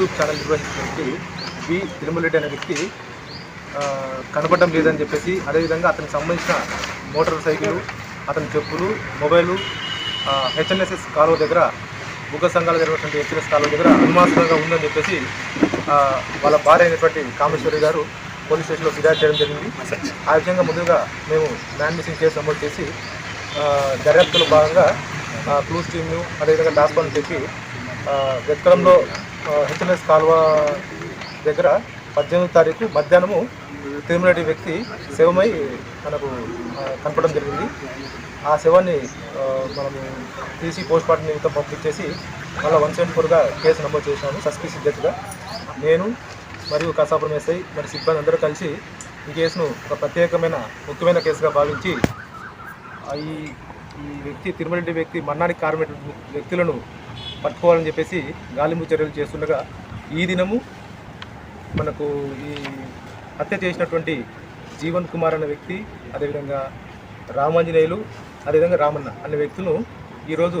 YouTube channel నిర్వహించినటువంటి B Tirumalareddy అనే వ్యక్తి కనపడడం లేదని చెప్పేసి అదేవిధంగా అతనికి సంబంధించిన మోటార్ సైకిల్ అతని చెప్పులు మొబైలు హెచ్ఎన్ఎస్ఎస్ కాలువ దగ్గర బుగ్గ సంఘాలు జరిగినటువంటి హెచ్ఎన్ఎస్ కాలువ దగ్గర అనుమానంగా ఉందని చెప్పేసి వాళ్ళ భార్య అయినటువంటి కామేశ్వరి గారు పోలీస్ స్టేషన్లో ఫిర్యాదు చేయడం జరిగింది. ఆ విధంగా ముందుగా మేము మ్యాన్ మిస్సింగ్ కేసు నమోదు చేసి దర్యాప్తులో భాగంగా క్లూస్ టీమ్ను అదేవిధంగా డాస్పాన్ చెప్పి వెతకడంలో హెచ్ఎల్ఎస్ కాలువ దగ్గర పద్దెనిమిది తారీఖు మధ్యాహ్నము తిరుమలటి వ్యక్తి శవమై మనకు కనపడడం జరిగింది. ఆ శవాన్ని మనము తీసి పోస్ట్ మార్టం నిమిత్తం పంపించేసి మళ్ళీ వన్ సెవెంటీ ఫోర్గా కేసు నమోదు చేశాము సస్పీసి డెత్గా నేను మరియు కసాపురం ఎస్ఐ మరి సిబ్బంది అందరూ కలిసి ఈ కేసును ఒక ప్రత్యేకమైన ముఖ్యమైన కేసుగా భావించి ఈ ఈ వ్యక్తి తిరుమలరెడ్డి వ్యక్తి మరణానికి కారణమైన వ్యక్తులను పట్టుకోవాలని చెప్పేసి గాలింపు చర్యలు చేస్తుండగా ఈ దినము మనకు ఈ హత్య చేసినటువంటి జీవన్ కుమార్ అనే వ్యక్తి అదేవిధంగా రామాంజనేయులు అదేవిధంగా రామన్న అనే వ్యక్తులను ఈరోజు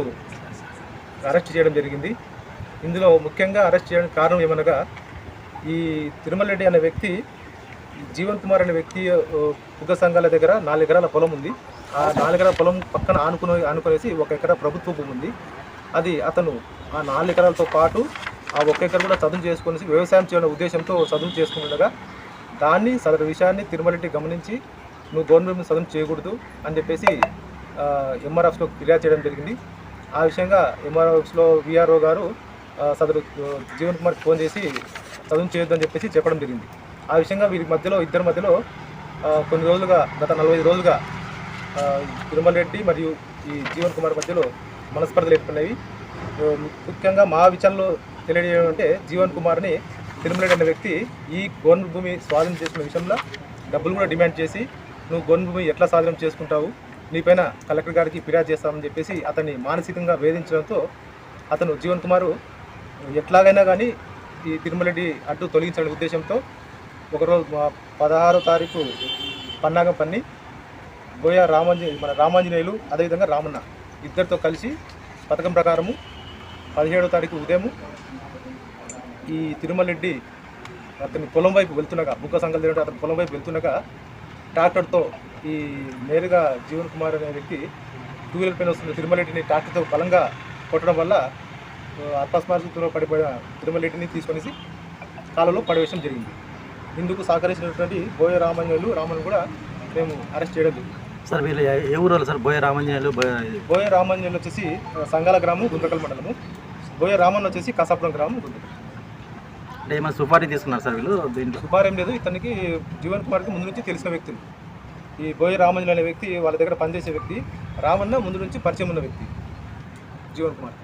అరెస్ట్ చేయడం జరిగింది. ఇందులో ముఖ్యంగా అరెస్ట్ చేయడానికి కారణం ఏమనగా ఈ తిరుమల రెడ్డి అనే వ్యక్తి జీవన్ కుమార్ అనే వ్యక్తి ఉగ్గ సంఘాల దగ్గర నాలుగు ఎకరాల పొలం ఉంది. ఆ నాలుగు ఎకరాల పొలం పక్కన ఆనుకుని ఆనుకునేసి ఒక ఎకరా ప్రభుత్వ భూమి ఉంది. అది అతను ఆ నాలుగు ఎకరాలతో పాటు ఆ ఒక ఎకర కూడా చదువు చేసుకుని వ్యవసాయం చేయడం ఉద్దేశంతో చదువు చేసుకుండగా దాన్ని సదరు విషయాన్ని తిరుమలటి గమనించి నువ్వు గవర్నమెంట్ చదువు చేయకూడదు అని చెప్పేసి ఎంఆర్ఎఫ్స్లో ఫిర్యాదు చేయడం జరిగింది. ఆ విషయంగా ఎంఆర్ఎఫ్స్లో విఆర్ఓ గారు సదరు జీవన్ కుమార్కి ఫోన్ చేసి చదువు చేయొద్దని చెప్పేసి చెప్పడం జరిగింది. ఆ విషయంగా వీరి మధ్యలో ఇద్దరి మధ్యలో కొన్ని రోజులుగా గత నలభై ఐదు రోజులుగా తిరుమల రెడ్డి మరియు ఈ జీవన్ కుమార్ మధ్యలో మనస్పర్ధలు ఏర్పడినవి. ముఖ్యంగా మా విచారణలో తెలియజేయడం అంటే జీవన్ కుమార్ని తిరుమల అనే వ్యక్తి ఈ గోన్ భూమి స్వాధీనం చేసుకున్న విషయంలో డబ్బులు కూడా డిమాండ్ చేసి నువ్వు గోన్ భూమి ఎట్లా స్వాధీనం చేసుకుంటావు? నీపైన కలెక్టర్ గారికి ఫిర్యాదు చేస్తామని చెప్పేసి అతన్ని మానసికంగా వేధించడంతో అతను జీవన్ కుమారు ఎట్లాగైనా కానీ ఈ తిరుమలరెడ్డి అడ్డు తొలగించాలనే ఉద్దేశంతో ఒకరోజు మా- పదహారో తారీఖు పన్నాగం పన్ని గోయా రామాంజ మన రామాంజనేయులు అదేవిధంగా రామన్న ఇద్దరితో కలిసి పథకం ప్రకారము పదిహేడో తారీఖు ఉదయం ఈ తిరుమలరెడ్డి అతని పొలం వైపు వెళ్తుండగా బుక్క సంఘాలు తిరిగి అతని పొలం వైపు వెళ్తుండగా ట్రాక్టర్తో ఈ నేరుగా జీవన్ కుమార్ అనే వ్యక్తి టూ వీలర్ పైన వస్తున్న తిరుమలరెడ్డిని ట్రాక్టర్తో బలంగా కొట్టడం వల్ల అపస్మారతలో పడిపోయిన తిరుమలరెడ్డిని తీసుకొనేసి కాలంలో పడవేయడం జరిగింది. ఇందుకు సహకరించినటువంటి బోయ రామన్యులు రామన్ కూడా మేము అరెస్ట్ చేయడం జరిగింది. సార్ వీళ్ళు ఏ- ఏ ఊరు సార్? బోయ రామంజనేయులు బోయ రామాంజనేయులు వచ్చేసి సంగాల గ్రామం గుంతకల్ మండలము. బోయ రామన్ వచ్చేసి కసాపురం గ్రామం గుంతకల్. అంటే ఏమైనా సుపారీ తీసుకున్నారు సార్ వీళ్ళు దీంట్లో? సుమారేం లేదు. ఇతనికి జీవన్ కుమార్కి ముందు నుంచి తెలిసిన వ్యక్తులు ఈ బోయ రామంజన్ అనే వ్యక్తి వాళ్ళ దగ్గర పనిచేసే వ్యక్తి రామన్న ముందు నుంచి పరిచయం ఉన్న వ్యక్తి జీవన్ కుమార్